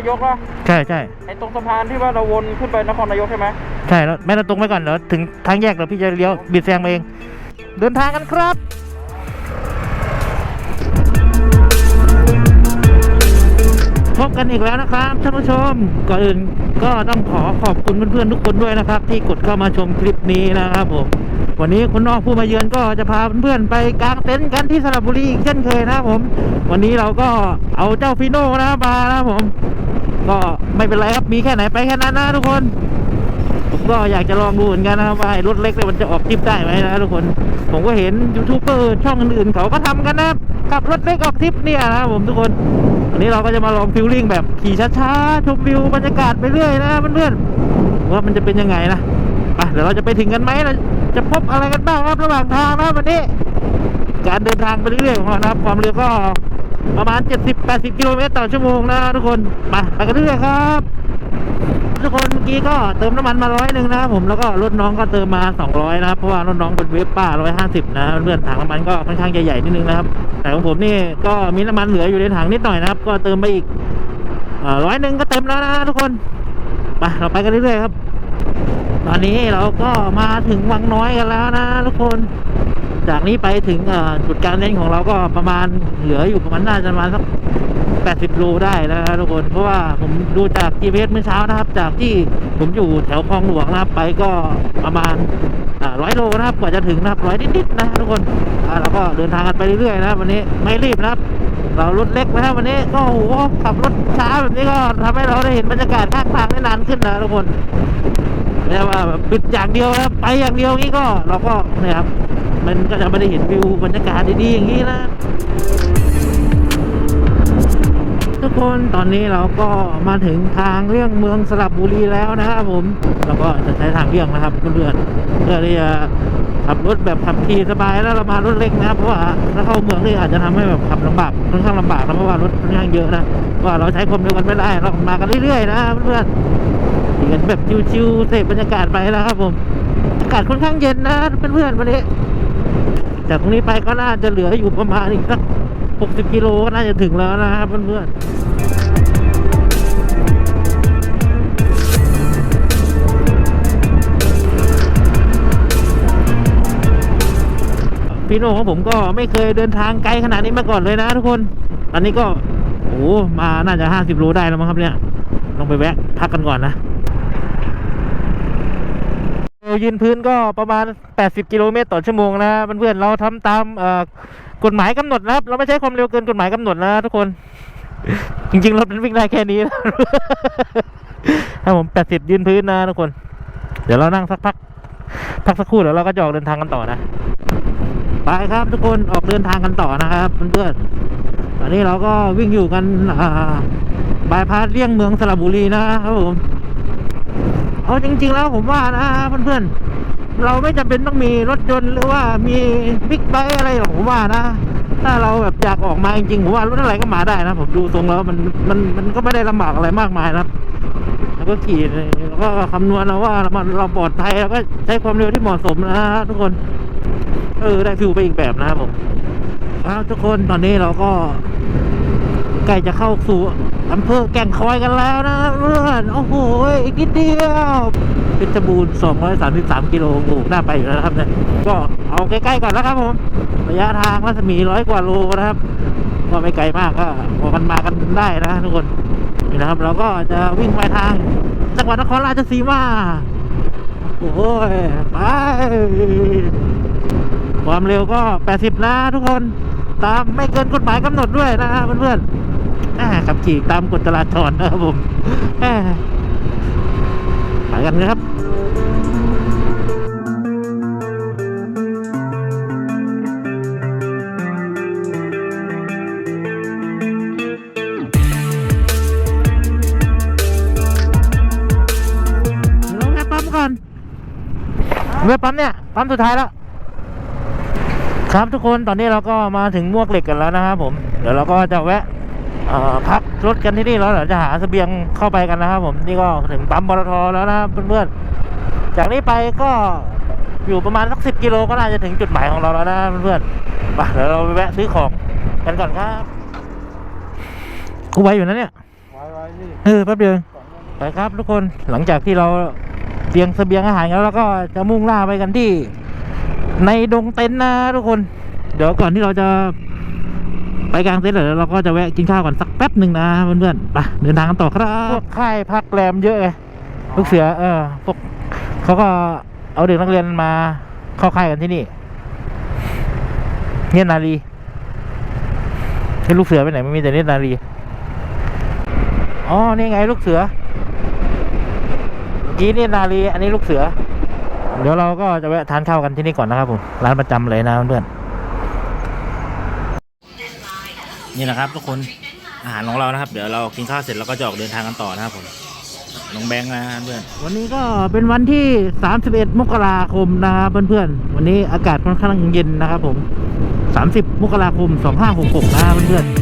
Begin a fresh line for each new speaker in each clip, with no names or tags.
ายกวะ
ใช่ใช่
ไอ้ตรงสะพานที่ว่าเราวนขึ้นไปนครนายกใช่ไหม
ใช่แล้วแม่เราตรงไปก่อนเดี๋ยวถึงทางแยกเดี๋ยวพี่จะเลี้ยวบีบแซงมาเอง เดินทางกันครับ พบกันอีกแล้วนะครับท่านผู้ชมก่อนอื่นก็ต้องขอขอบคุณเพื่อนๆทุกคนด้วยนะครับ ที่กดเข้ามาชมคลิปนี้นะครับผมวันนี้คุณนอกผู้มาเยือนก็จะพาเพื่อนๆไปกางเต็นท์กันที่สระบุรีอีกเช่นเคยนะครับผม วันนี้เราก็เอาเจ้าฟิโน่นะครับมานะครับผม ก็ไม่เป็นไรครับมีแค่ไหนไปแค่นั้นนะทุกคนผมก็อยากจะลองดูเหมือนกันนะครับว่ารถเล็กเนี่ยมันจะออกทริปได้ไหมนะทุกคน ผมก็เห็นยูทูบเบอร์ช่องอื่นๆเขาก็ทำกันนะครับ ขับรถเล็กออกทริปเนี่ยนะครับผมทุกคนวันนี้เราก็จะมาลองฟิลลิ่งแบบขี่ช้าๆชมวิวบรรยากาศไปเรื่อยนะเพื่อนๆว่ามันจะเป็นยังไงนะไปเดี๋ยวเราจะไปถึงกันไหมเราจะพบอะไรกันบ้างครับระหว่างทางนะวันนี้ การเดินทางไปเรื่อยๆของเรานะครับ ความเร็วก็ประมาณ 70-80 กิโลเมตรต่อชั่วโมงนะทุกคนไปไปกันเรื่อยๆครับ ทุกคนเมื่อกี้ก็เติมน้ำมันมาร้อยหนึ่งนะครับผมแล้วก็รถน้องก็เติมมา200นะครับเพราะว่ารถน้องเป็นเวฟป้า150นะเพื่อนถังน้ำมันก็ค่อนข้างใหญ่ๆนิดนึงนะครับ แต่ของผมนี่ก็มีน้ำมันเหลืออยู่ในถังนิดหน่อยนะครับ ก็เติมไปอีกร้อยหนึ่งก็เต็มแล้วนะทุกคนไปเราไปกันเรื่อยๆครับ ตอนนี้เราก็มาถึงวังน้อยกันแล้วนะทุกคน จากนี้ไปถึงจุดกางเต็นของเราก็ประมาณเหลืออยู่ประมาณน่าจะประมาณสัก 80 โลได้นะครับทุกคน เพราะว่าผมดูจาก GPS เมื่อเช้านะครับ จากที่ผมอยู่แถวคลองหลวงนะครับไปก็ประมาณร้อยโลนะครับกว่าจะถึงนะครับร้อยนิดๆนะทุกคนเราก็เดินทางกันไปเรื่อยๆนะวันนี้ไม่รีบนะครับ เรารถเล็กนะครับวันนี้ก็โอ้โหขับรถช้าแบบนี้ก็ทำให้เราได้เห็นบรรยากาศข้างทางได้นานขึ้นนะทุกคนไม่ใช่ว่าแบบปิดอย่างเดียวนะไปอย่างเดียวงี้ก็เราก็เนี่ยครับมันก็จะไม่ได้เห็นวิวบรรยากาศดีๆอย่างนี้นะ กคนตอนนี้เราก็มาถึงทางเลี่ยงเมืองสระบุรีแล้วนะครับผมเราก็จะใช้ทางเลี่ยงนะครับเพื่อนๆเพื่อที่จะขับรถแบบขับขี่สบายแล้วเรามารถเล็กนะครับเพราะว่าถ้าเข้าเมืองนี่อาจจะทำให้แบบขับลำบากค่อนข้างลำบากนะเพราะว่ารถค่อนข้างเยอะนะว่าเราใช้ความเร็วกันไม่ได้เรามากันเรื่อยๆนะเพื่อนๆขี่กันแบบชิวๆเสพบรรยากาศไปนะครับผมอากาศค่อนข้างเย็นนะเพื่อนๆวันนี้จากตรงนี้ไปก็น่าจะเหลืออยู่ประมาณอีกสัก 60 กิโลก็น่าจะถึงแล้วนะครับเพื่อนๆพี่โน่ของผมก็ไม่เคยเดินทางไกลขนาดนี้มาก่อนเลยนะทุกคน ตอนนี้ก็ โอ้มาน่าจะ 50 โลได้แล้วมั้งครับเนี่ยต้องไปแวะพักกันก่อนนะ ยืนพื้นก็ประมาณ 80 กิโลเมตรต่อชั่วโมงนะเพื่อนๆเราทำตามเอกฎหมายกำหนดนะครับ เราไม่ใช้ความเร็วเกินกฎหมายกำหนดนะทุกคน จริงๆรถมันวิ่งได้แค่นี้นะถ้าผม 80 ยืนพื้นนะทุกคน เดี๋ยวเรานั่งสักพัก พักสักครู่เดี๋ยวเราก็จะออกเดินทางกันต่อนะไปครับทุกคนออกเดินทางกันต่อนะครับเพื่อนๆตอนนี้เราก็วิ่งอยู่กันบายพาสเลี่ยงเมืองสระบุรีนะครับผม เอาจริง ๆ แล้วผมว่านะเพื่อนๆเราไม่จำเป็นต้องมีรถยนต์หรือว่ามีบิ๊กไบค์อะไรหรอกผมว่านะ ถ้าเราแบบอยากออกมาจริงๆผมว่ารถอะไรก็มาได้นะ ผมดูทรงแล้วมันมันมันก็ไม่ได้ลำบากอะไรมากมายนะแล้วก็ขี่แล้วก็คำนวณเอาว่ามันเราปลอดภัยแล้วก็ใช้ความเร็วที่เหมาะสมนะฮะทุกคน เออได้ฟิลไปอีกแบบนะครับผมครับทุกคนตอนนี้เราก็ใกล้จะเข้าสู่ อำเภอแก่งคอยกันแล้วนะเพื่อนโอ้โหอีกนิดเดียวเพชรบูรณ์233 กิโลโอ้หน่าไปอยู่แล้วนะครับเนี่ยก็เอาใกล้ๆก่อนแล้วครับผมระยะทางรัศมีร้อยกว่าโลนะครับก็ไม่ไกลมากก็พอกันมากันได้นะทุกคนนี่นะครับ เราก็จะวิ่งไปทางจังหวัดนครราชสีมาโอ้ยไปความเร็วก็ 80 นะทุกคน ตามไม่เกินกฎหมายกำหนดด้วยนะเพื่อนๆ ขับขี่ตามกฎจราจรนะครับผมอ่าไปกันนะครับเดี๋ยวเราแปั๊มก่อนแวะปั๊มเนี่ยปั๊มสุดท้ายแล้ว ครับทุกคนตอนนี้เราก็มาถึงมวกเหล็กกันแล้วนะครับผม เดี๋ยวเราก็จะแวะ พักรถกันที่นี่แล้วเดี๋ยวจะหาเสบียงเข้าไปกันนะครับ ผมนี่ก็ถึงปั๊มบลทแล้วนะเพื่อนๆจากนี้ไปก็อยู่ประมาณสักสิบกิโลก็น่าจะถึงจุดหมายของเราแล้วนะเพื่อนๆไปเดี๋ยวเราไปแวะซื้อของกันก่อนครับกูไวอยู่นะเนี่ย
ไว้ไว้นี่
เออแป๊บเดียวไปครับทุกคนหลังจากที่เราเตรียมเสบียงอาหารแล้วเราก็จะมุ่งหน้าไปกันที่ ในดงเต็นท์นะทุกคน เดี๋ยวก่อนที่เราจะ ไปกลางเต็นท์เดี๋ยวเราก็จะแวะกินข้าวก่อนสักแป๊บหนึ่งนะเพื่อนๆไปเดินทางกันต่อครับพวกค่ายพักแรมเยอะไงลูกเสือเออพวกเขาก็เอาเด็กนักเรียนมาเข้าค่ายกันที่นี่เนี่ยนาลีให้ลูกเสือไปไหนไม่มีแต่เนี่ยนาลีอ๋อนี่ไงลูกเสือเมื่อกี้นี่นาลีอันนี้ลูกเสือ เดี๋ยวเราก็จะแวะทานข้าวกันที่นี่ก่อนนะครับผมร้านประจำเลยนะเพื่อนๆ นี่นะครับทุกคนอาหารของเรานะครับ เดี๋ยวเรากินข้าวเสร็จเราก็จะออกเดินทางกันต่อนะครับผมน้องแบงค์นะเพื่อนวันนี้ก็เป็นวันที่ 31 มกราคมนะครับเพื่อนๆวันนี้อากาศค่อนข้างเย็นนะครับผม 30 มกราคม 2566นะเพื่อนๆ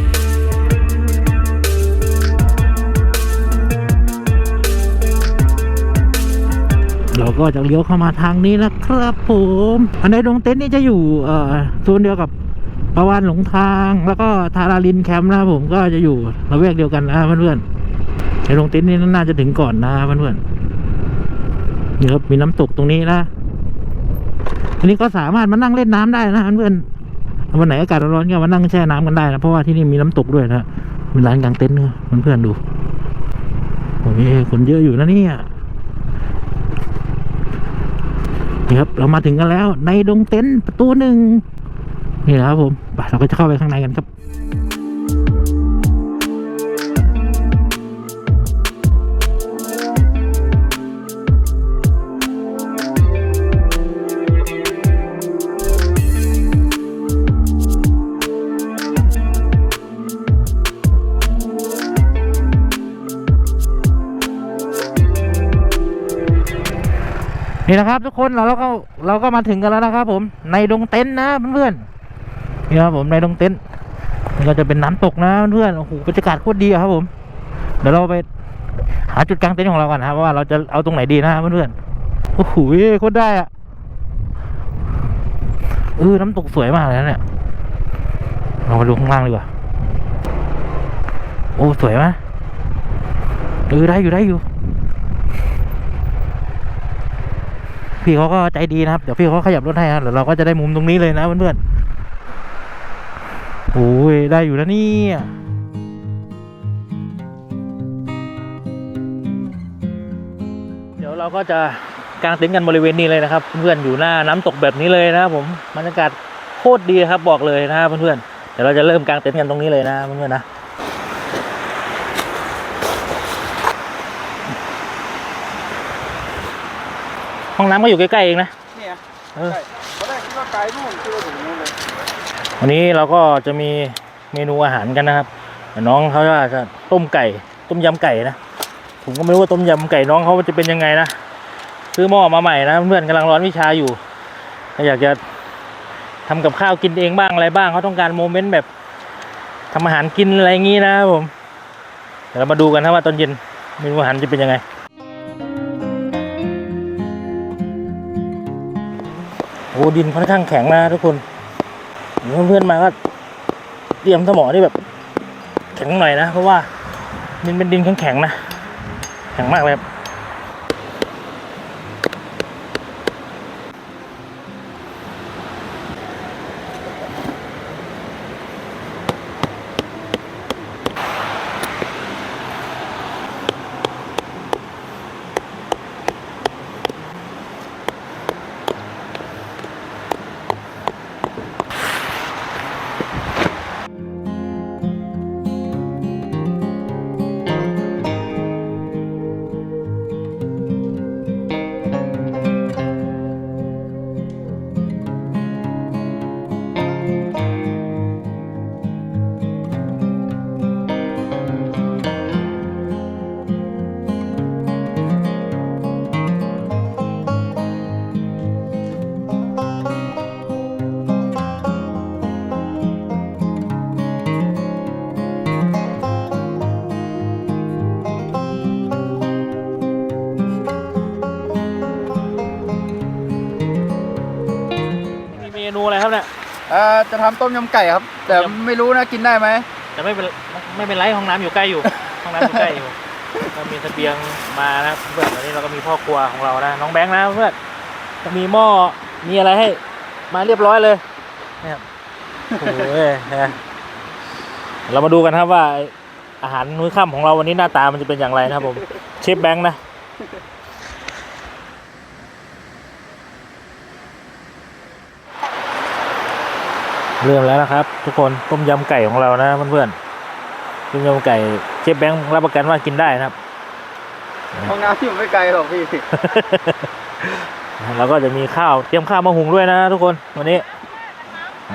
เราก็จะเลี้ยวเข้ามาทางนี้นะครับผม อันในดงเต็นท์นี่จะอยู่เอ่อโซนเดียวกับ ประวานหลงทางแล้วก็ทาราลินแคมป์นะครับผมก็จะอยู่ระแวกเดียวกันนะเพื่อนๆในดงเต็นนี่น่าจะถึงก่อนนะเพื่อนๆนี่ครับมีน้ำตกตรงนี้นะทีนี้ก็สามารถมานั่งเล่นน้ำได้นะเพื่อนๆวันไหนอากาศร้อนๆก็มานั่งแช่น้ำกันได้นะเพราะว่าที่นี่มีน้ำตกด้วยนะมีร้านกลางเต็นท์เนี่ยเพื่อนๆดูโอ้ยคนเยอะอยู่นะเนี่ยนี่ครับเรามาถึงกันแล้วในดงเต็นท์ประตูหนึ่ง นี่นะครับผมไปเราก็จะเข้าไปข้างในกันครับนี่นะครับทุกคนเราก็เราก็มาถึงกันแล้วนะครับผมในดงเต็นท์นะเพื่อนๆ นี่ครับผมในดงเต็นท์นี่ก็จะเป็นน้ำตกนะเพื่อนโอ้โหบรรยากาศโคตรดีอะครับผมเดี๋ยวเราไปหาจุดกลางเต็นท์ของเราก่อนนะครับว่าเราจะเอาตรงไหนดีนะเพื่อนๆโอ้โหโคตรได้อะเออน้ำตกสวยมากเลยนะเนี่ยเรามาดูข้างล่างดีกว่าโอ้สวยไหมเออได้อยู่ได้อยู่ พี่เขาก็ใจดีนะครับ เดี๋ยวพี่เขาขยับรถให้ครับเดี๋ยวเราก็จะได้มุมตรงนี้เลยนะเพื่อนๆ โอ้ยได้อยู่แล้วเนี่ยเดี๋ยวเราก็จะกางเต็นท์กันบริเวณนี้เลยนะครับ เพื่อนๆอยู่หน้าน้ำตกแบบนี้เลยนะครับผมบรรยากาศโคตรดีครับบอกเลยนะครับเพื่อนๆเดี๋ยวเราจะเริ่มกางเต็นท์กันตรงนี้เลยนะเพื่อนๆนะห้องน้ำก็อยู่ใกล้ๆเองนะ
เนี่ย
เออ
ใช่ตอนแรกคิดว่าไกลนู่นคิดว่าถึงนู่นเลย
วันนี้เราก็จะมีเมนูอาหารกันนะครับ น้องเขาจะต้มไก่ ต้มยำไก่นะ ผมก็ไม่รู้ว่าต้มยำไก่น้องเขาจะเป็นยังไงนะ ซื้อหม้อมาใหม่นะเพื่อนกำลังร้อนวิชาอยู่อยากจะทำกับข้าวกินเองบ้างอะไรบ้างเขาต้องการโมเมนต์แบบทำอาหารกินอะไรอย่างนี้นะครับผมเดี๋ยวเรามาดูกันนะว่าตอนเย็นเมนูอาหารจะเป็นยังไง โอ้ดินค่อนข้างแข็งนะทุกคน เพื่อนๆมาก็เตรียมสมอที่แบบ แข็งหน่อยนะ เพราะว่ามันเป็นดินแข็งๆนะ แข็งมากเลยครับ
ทำต้มยำไก่ครับ แต่
ต้มยำ
ไม่รู้นะกินได้ไหม
แต่ไม่เป็นไม่เป็นไรห้องน้ำอยู่ใกล้อยู่ ห้อง
ห้องน้ำอยู่ใกล้อยู่เรามีเสบียงมานะเพื่อนวันนี้เราก็มีพ่อครัวของเรานะน้องแบงค์นะเพื่อนก็มีหม้อมีอะไรให้ มาเรียบร้อยเลยนะครับโอ้โหนะเรามาดูกันครับว่าอาหารมื้อค่ำของเราวันนี้หน้าตามันจะเป็นอย่างไรนะครับผมเชฟแบงค์นะ เริ่มแล้วนะครับ ทุกคนต้มยำไก่ของเรานะเพื่อนๆต้มยำไก่เชฟแบงค์รับประกันว่ากินได้นะครับ
ห้องน้ำที่ผมไม่ไกลหรอกพี่
แล้วก็จะมีข้าวเตรียมข้าวมาหุงด้วยนะ ทุกคนวันนี้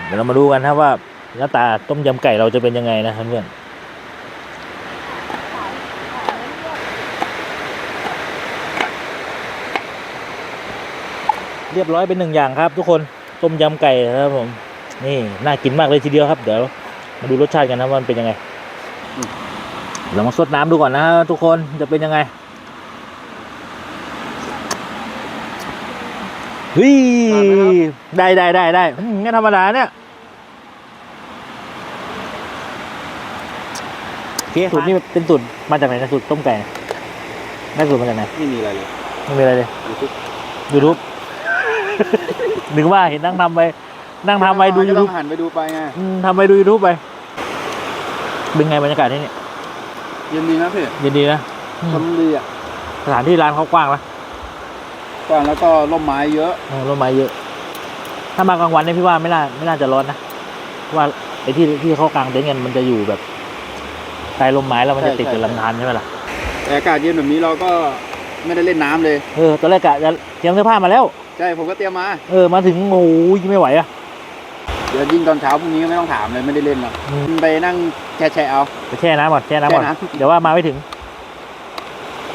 เดี๋ยวเรามาดูกันครับว่าหน้าตาต้มยำไก่เราจะเป็นยังไงนะเพื่อนเรียบร้อยเป็นหนึ่งอย่างครับ ทุกคนต้มยำไก่นะครับผม นี่น่ากินมากเลยทีเดียวครับ เดี๋ยวมาดูรสชาติกันนะว่ามันเป็นยังไง
อืม
เรามาซดน้ำดูก่อนนะทุกคนจะเป็นยังไงเฮ้ยได้ได้ได้ได้อืมไม่ธรรมดาเนี่ยโอเคสูตรนี้เป็นสูตรมาจากไหนนะสูตรต้มไก่เนี่ยได้สูตรมาจากไหน
ไม่มีอะไรเลย
ไม่มีอะไรเลย
ยูทูบ
ยูทูบนึกว่าเห็นนั่งทำไป นั่งทำไปดูยู
ต้
ทู
อบงหันไปดูไปไง
ทำไปดูยูทูบไป เป็นไงบรรยากาศที่นี่
เย็นดีนะพี่
ยินดีนะอืม
คนดีอะ
สถานที่ร้านเขากว้างนะ
กว้างแล้วก็ร่มไม้เยอะ
เออร่มไม้เยอะ ถ้ามากลางวันเนี่ยพี่ว่าไม่น่าไม่น่าจะร้อนนะเพราะว่าไอ้ที่ที่เขากางเต็นท์กันมันจะอยู่แบบใต้ร่มไม้แล้วมันจะติดกับลำธารใช่ไหมล่ะ
แต่อากาศเย็นแบบนี้เราก็ไม่ได้เล่นน้ำเลย
เออตอนแรกกะจะเตรียมเสื้อผ้ามาแล้ว
ใช่ผมก็เตรียมมา
เออมาถึงโอ้ยไม่ไหวอะ
เดี๋ยวยิ่งตอนเช้าพรุ่งนี้ก็ไม่ต้องถามเลยไม่ได้เล่นหรอก
อืม
ไปนั่งแช่แช่ๆเอา
ไปแช่น้ำก่อนแช่น้ำก่อน
แช่น้ำ
เดี๋ยวว่ามาไม่ถึง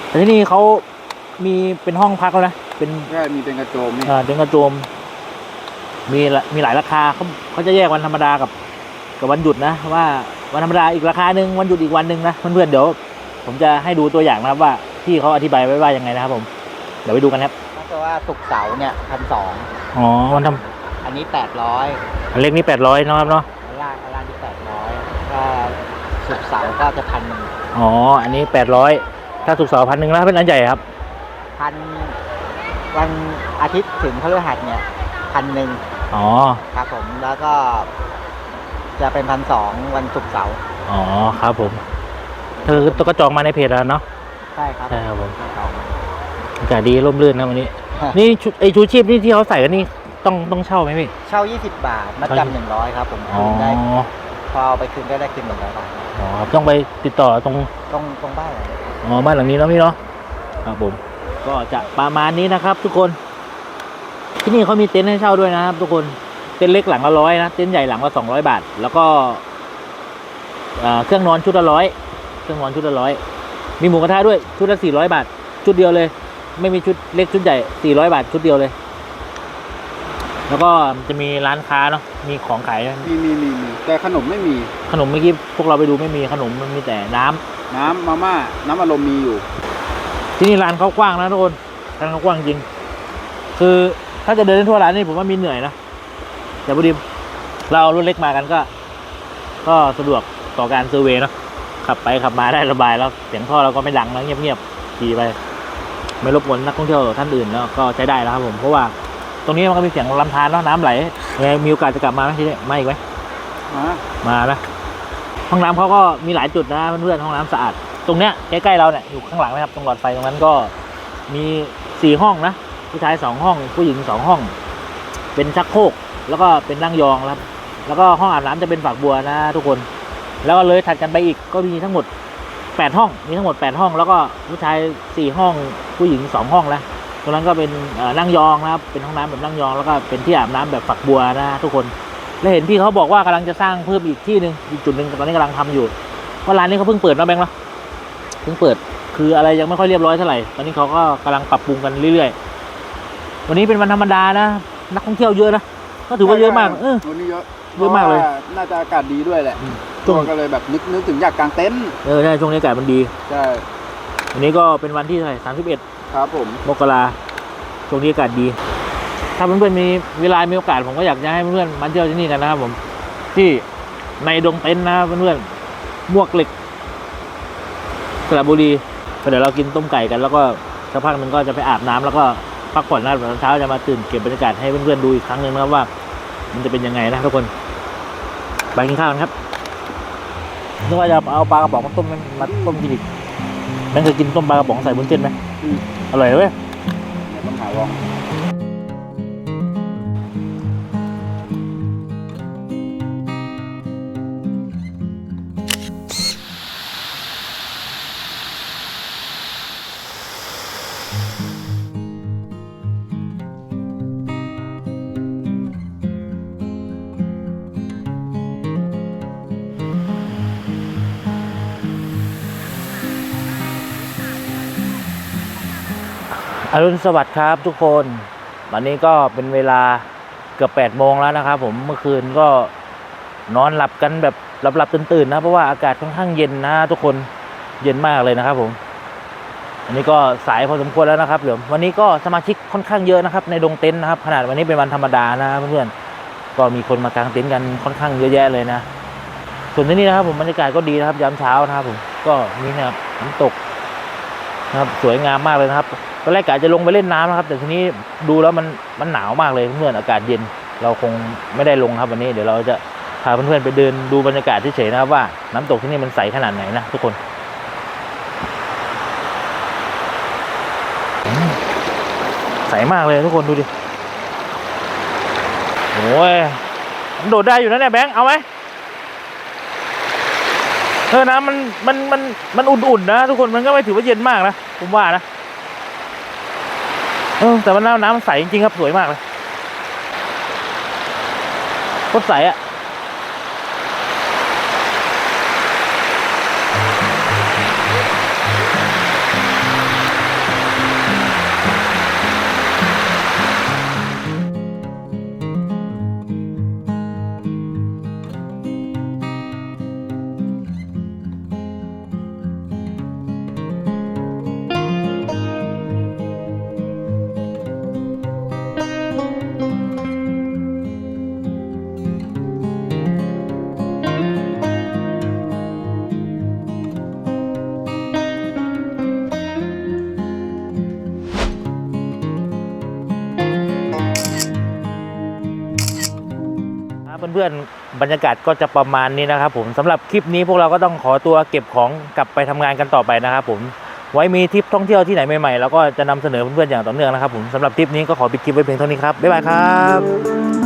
แต่ที่นี่เขามีเป็นห้องพักแล้วนะ เป็น
ก็มีเป็นกระโจมนี่
เอ่อเป็นกระโจม มีละมีหลายราคาเขาเขาจะแยกวันธรรมดากับกับวันหยุดนะว่าวันธรรมดาอีกราคาหนึ่งวันหยุดอีกวันหนึ่งนะเพื่อนๆเดี๋ยว ผมจะให้ดูตัวอย่างนะครับว่าที่เขาอธิบายไว้ว่ายังไงนะครับ ผม เดี๋ยวไปดูกันครับ
เพราะว่าสุกร์เสาร์เนี่ยพันสอง
อ๋อวันท
อันนี้แปดร้อยำ
อันเล็กนี่แปดร้อยนะครับเนาะ
อันล่างอันล่างที่แปดร้อยก็สุกร์เสาร์ก็จะพันหนึ่ง
อ๋ออันนี้แปดร้อยถ้าสุกร์เสาร์พันหนึ่งแล้วถ้าเป็นอันใหญ่ครับ
พันวันอาทิตย์ถึงพฤหัสเนี่ยพันหนึ่ง
อ๋อ
ครับผมแล้วก็ จะเป็นพันสองวันศุกร์เสาร์
อ๋อครับผมเธอตัวก็จองมาในเพจแล้วเนาะ
ใช่ครับ
ใช่ครับผม
พันสอง
อากาศดีร่มรื่นนะวันนี้ นี่ชุดไอชูชีพนี่ที่เขาใส่กันนี่ ต้องต้องเช่าไหมพี่
เช่า 20 บาทมัดจำหนึ่งร้อยครับผม
อ๋อ
คืนได้พอเอาไปคืนก็ได้คืนหนึ่งร้อยบาท
อ๋อครับต้องไปติดต่อตรง
ตรงตรงบ้านเลย
อ๋อบ้านหลังนี้เนาะพี่เนาะครับผม ก็จะประมาณนี้นะครับ ทุกคน ที่นี่เขามีเต็นท์ให้เช่าด้วยนะครับ ทุกคนเต็นท์เล็กหลังละร้อยนะเต็นท์ใหญ่หลังละสองร้อยบาท แล้วก็เอ่อเครื่องนอนชุดละร้อยเครื่องนอนชุดละร้อยมีหมูกระทะด้วยชุดละสี่ร้อยบาท ชุดเดียวเลย ไม่มีชุดเล็กชุดใหญ่สี่ร้อยบาทชุดเดียวเลย แล้วก็จะมีร้านค้าเนาะมีของขาย
มีมีมีมีแต่ขนมไม่มี
ขนมเมื่อกี้พวกเราไปดูไม่มีขนมมันมีแต่น้ำ
น้ำมาม่าน้ำอารมณ์มีอยู่
ที่นี่ร้านเขากว้างนะทุกคนร้านเขากว้างจริง คือถ้าจะเดินทั่วร้านนี่ผมว่ามีเหนื่อยนะแต่พอดีเราเอารถเล็กมากันก็ ก็สะดวกต่อการเซอร์เวย์เนาะขับไปขับมาได้ระบายแล้วเสียงท่อเราก็ไม่ดังนะเงียบๆขี่ไป ไม่รบกวนนักท่องเที่ยวท่านอื่นแล้วก็ใช้ได้แล้วครับผมเพราะว่า ตรงนี้มันก็มีเสียงลำธารเนาะน้ำไหลยังไงมีโอกาสจะกลับมาไหมที่นี่มาอีกไหม
มา
มานะห้องน้ำเขาก็มีหลายจุดนะเพื่อนๆห้องน้ำสะอาด ตรงเนี้ยใกล้ๆเราเนี่ยอยู่ข้างหลังนะครับตรงหลอดไฟตรงนั้นก็มีสี่ห้องนะผู้ชายสองห้อง ผู้หญิงสองห้อง เป็นชักโครกแล้วก็เป็นนั่งยองครับแล้วก็ห้องอาบน้ำจะเป็นฝักบัวนะทุกคน แล้วก็เลยถัดกันไปอีกก็มีทั้งหมดแปดห้องมีทั้งหมดแปดห้อง แล้วก็ผู้ชายสี่ห้องผู้หญิงสองห้องแล้วต รงนั้นก็เป็นเอ่อนั่งยองนะครับ เป็นห้องน้ำแบบนั่งยองแล้วก็เป็นที่อาบน้ำแบบฝักบัวนะทุกคน แล้วเห็นพี่เขาบอกว่ากำลังจะสร้างเพิ่มอีกที่หนึ่งอีกจุดหนึ่งตอนนี้กำลังทำอยู่เพราะร้านนี้เขาเพิ่งเปิดนะแบงค์เนาะเพิ่งเปิดคืออะไรยังไม่ค่อยเรียบร้อยเท่าไหร่ตอนนี้เขาก็กำลังปรับปรุงกันเรื่อยๆ วันนี้เป็นวันธรรมดานะ นักท่องเที่ยวเยอะนะก็ถือว่าเยอะมากเออ
วันนี้เยอะ
เยอะมากเลย
พระว่น่าจะอากาศดีด้วยแหละ
ช่วง
ก็เลยแบบนึกนึกถึงอยากกางเต็นท์
เออใช่ช่วงนี้อากาศมันดี
ใช่
วันนี้ก็เป็นวันที่เท่าไหร่สามสิบเอ็ด
ครับผม
มกราช่วงนี้อากาศดี ถ้าเพื่อนๆมีเวลา มีโอกาสผมก็อยากจะให้เพื่อนๆมาเที่ยวที่นี่กันนะครับผม ที่ในดงเต็นท์นะเพื่อนๆมวกเหล็ก
สระบุรีเดี๋ยวเรากินต้มไก่กันแล้วก็สักพักหนึ่งก็จะไปอาบน้ำแล้วก็พักผ่อนนะตอนเช้าจะมาตื่นเก็บบรรยากาศให้เพื่อนๆดูอีกครั้งหนึ่งนะครับว่า มันจะเป็นยังไงนะทุกคนไปกินข้าวกันครับนึกว่าจะเอาปลากระป๋องมาต้มไหมมาต้มกินอีกแม่งเคยกินต้มปลากระป๋องใส่บุนเส้นไหม
อ
ร่อยเว้ย
ต้องหาลอง
รุณสวัสดิ์ครับทุกคนวันนี้ก็เป็นเวลาเกือบแปดโมงแล้วนะครับผมเมื่อคืนก็นอนหลับกันแบบหลับหลับตื่นตื่นนะเพราะว่าอากาศค่อนข้างเย็นนะทุกคนเย็นมากเลยนะครับผมอันนี้ก็สายพอสมควรแล้วนะครับเดี๋ยววันนี้ก็สมาชิกค่อนข้างเยอะนะครับ ในดงเต็นท์นะครับ ขนาดวันนี้เป็นวันธรรมดานะเพื่อนๆก็มีคนมากางเต็นท์กันค่อนข้างเยอะแยะเลยนะ ส่วนที่นี่นะครับผมบรรยากาศก็ดีนะครับยามเช้านะครับผมก็นี่นะครับน้ำตก นะครับสวยงามมากเลยนะครับตอนแรกกะจะลงไปเล่นน้ำนะครับ แต่ทีนี้ดูแล้วมันมันหนาวมากเลยเพื่อนอากาศเย็น เราคงไม่ได้ลงครับวันนี้เดี๋ยวเราจะพาเพื่อนๆไปเดินดูบรรยากาศเฉยๆนะครับว่าน้ำตกที่นี่มันใสขนาดไหนนะทุกคนใสมากเลยทุกคนดูดิโอ้ยโดดได้อยู่นะเนี่ยแบงค์เอาไหม เออน้ำมันมันมันมันอุ่นๆนะทุกคนมันก็ไม่ถือว่าเย็นมากนะผมว่านะเออแต่ว่าน้ำน้ำใสจริงๆครับสวยมากเลยโคตรใสอะค เพื่อนๆ บรรยากาศก็จะประมาณนี้นะครับผมสำหรับคลิปนี้พวกเราก็ต้องขอตัวเก็บของกลับไปทำงานกันต่อไปนะครับผมไว้มีทริปท่องเที่ยวที่ไหนใหม่ๆ แล้วก็จะนำเสนอเพื่อนๆอย่างต่อเนื่องนะครับผมสำหรับทริปนี้ก็ขอปิดคลิปไว้เพียงเท่านี้ครับบ๊ายบายครับ